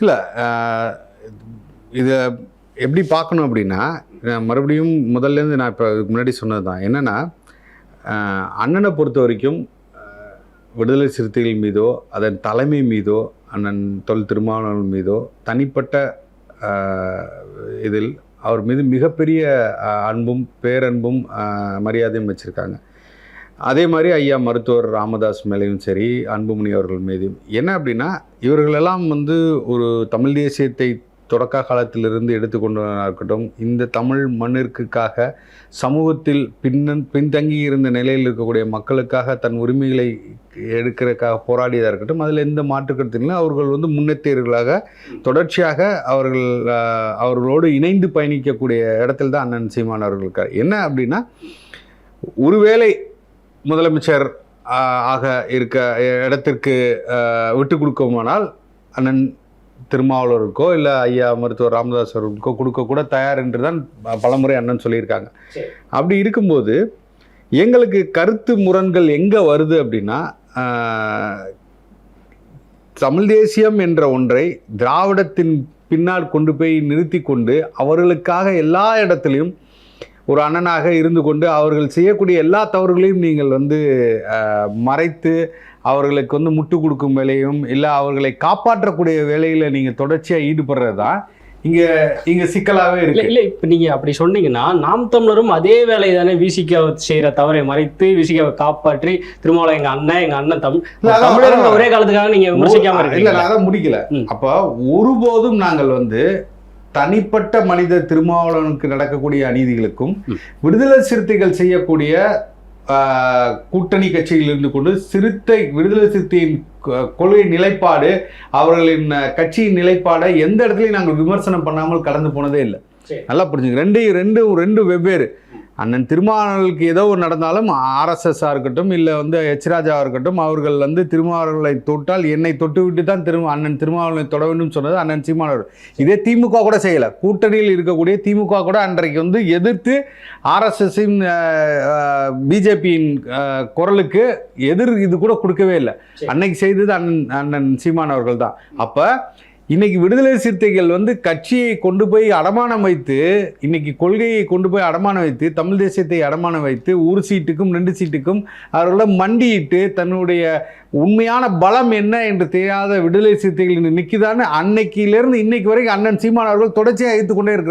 இல்லை இதை எப்படி பார்க்கணும் அப்படின்னா மறுபடியும் முதல்லேருந்து நான் இப்போ இதுக்கு முன்னாடி சொன்னது தான் என்னென்னா அண்ணனை பொறுத்த வரைக்கும் விடுதலை சிறுத்தைகள் மீதோ அதன் தலைமை மீதோ அண்ணன் தொல் திருமாவளவன் மீதோ தனிப்பட்ட இதில் அவர் மீது மிகப்பெரிய அன்பும் பேரன்பும் மரியாதையும் வச்சுருக்காங்க. அதே மாதிரி ஐயா மருத்துவர் ராமதாஸ் மேலேயும் சரி அன்புமணி அவர்கள் மீதும். என்ன அப்படின்னா இவர்களெல்லாம் வந்து ஒரு தமிழ் தேசியத்தை தொடக்க காலத்திலிருந்து எடுத்துக்கொண்டவராக இருக்கட்டும் இந்த தமிழ் மண்ணிற்குக்காக சமூகத்தில் பின்னன் பின்தங்கி இருந்த நிலையில் இருக்கக்கூடிய மக்களுக்காக தன் உரிமைகளை எடுக்கிறதுக்காக போராடியதாக இருக்கட்டும் அதில் எந்த மாற்றுக்கருத்திலும் அவர்கள் வந்து முன்னேற்றியவர்களாக தொடர்ச்சியாக அவர்கள் அவர்களோடு இணைந்து பயணிக்கக்கூடிய இடத்துல தான் அண்ணன் சீமான் அவர்கள் இருக்கார். என்ன அப்படின்னா ஒருவேளை முதலமைச்சர் ஆக இருக்க இடத்திற்கு விட்டு கொடுக்குமானால் அண்ணன் திருமாவளவருக்கோ இல்லை ஐயா மருத்துவர் ராமதாஸ் அவர்களுக்கோ கொடுக்க கூட தயார் என்று தான் பலமுறை அண்ணன் சொல்லியிருக்காங்க. அப்படி இருக்கும்போது எங்களுக்கு கருத்து முரண்கள் எங்கே வருது அப்படின்னா தமிழ் தேசியம் என்ற ஒன்றை திராவிடத்தின் பின்னால் கொண்டு போய் நிறுத்தி கொண்டு அவர்களுக்காக எல்லா இடத்துலையும் ஒரு அண்ணனாக இருந்து கொண்டு அவர்கள் செய்யக்கூடிய எல்லா தவறுகளையும் நீங்கள் வந்து மறைத்து அவர்களுக்கு வந்து முட்டு கொடுக்கும் வேலையும் இல்லை அவர்களை காப்பாற்றக்கூடிய வேலையில் நீங்கள் தொடர்ச்சியாக ஈடுபடுறது தான் இங்கே இங்கே சிக்கலாகவே இல்ல இல்ல இப்ப நீங்க அப்படி சொன்னீங்கன்னா நாம் தமிழரும் அதே வேலையை தானே விசிக செய்யற தவறை மறைத்து விசிகாவை காப்பாற்றி திருமாவளவன் எங்க அண்ணன் எங்க அண்ணன் தமிழ் தமிழர்கள். ஒரே காலத்துக்காக நீங்க விமர்சிக்காம இல்ல நான் அதான் முடிக்கல. அப்ப ஒருபோதும் நாங்கள் வந்து தனிப்பட்ட மனித திருமாவளவனுக்கு நடக்கக்கூடிய அநீதிகளுக்கும். விடுதலை சிறுத்தைகள் செய்யக்கூடிய கூட்டணி கட்சியில் இருந்து கொண்டு சிறுத்தை விடுதலை சிறுத்தையின் கொள்கை நிலைப்பாடு அவர்களின் கட்சியின் நிலைப்பாடை எந்த இடத்துலையும் நாங்கள் விமர்சனம் பண்ணாமல் கடந்து போனதே இல்லை. நல்லா புரிஞ்சுங்க ரெண்டு ரெண்டு ரெண்டு வெவ்வேறு அண்ணன் திருமாவளவனுக்கு ஏதோ ஒரு நடந்தாலும் ஆர்எஸ்எஸ்ஸாக இருக்கட்டும் இல்லை வந்து எச் ராஜாவாக இருக்கட்டும் அவர்கள் வந்து திருமாவளவனை தொட்டால் என்னை தொட்டு விட்டு தான் திரு அண்ணன் திருமாவளவனை தொட வேண்டும் சொன்னது அண்ணன் சீமானவர். இதே திமுக கூட செய்யலை. கூட்டணியில் இருக்கக்கூடிய திமுக கூட அன்றைக்கு வந்து எதிர்த்து ஆர்எஸ்எஸ்ஸின் பிஜேபியின் குரலுக்கு எதிர் இது கூட கொடுக்கவே இல்லை. அன்னைக்கு செய்தது அண்ணன் அண்ணன் சீமான் அவர்கள் தான். அப்போ இன்னைக்கு விடுதலை சிறுத்தைகள் வந்து கட்சியை கொண்டு போய் அடமானம் வைத்து இன்னைக்கு கொள்கையை கொண்டு போய் அடமானம் வைத்து தமிழ் தேசியத்தை அடமானம் வைத்து ஒரு சீட்டுக்கும் ரெண்டு சீட்டுக்கும் அவர்களை மண்டியிட்டு தன்னுடைய உண்மையான பலம் என்ன என்று தெரியாத விடுதலை சிறுத்தைகள் நிற்கிதான்னு அன்னைக்கிலிருந்து இன்னைக்கு வரைக்கும் அண்ணன் சீமான் அவர்கள் தொடர்ச்சியாக வைத்துக் கொண்டே இருக்கிறார்.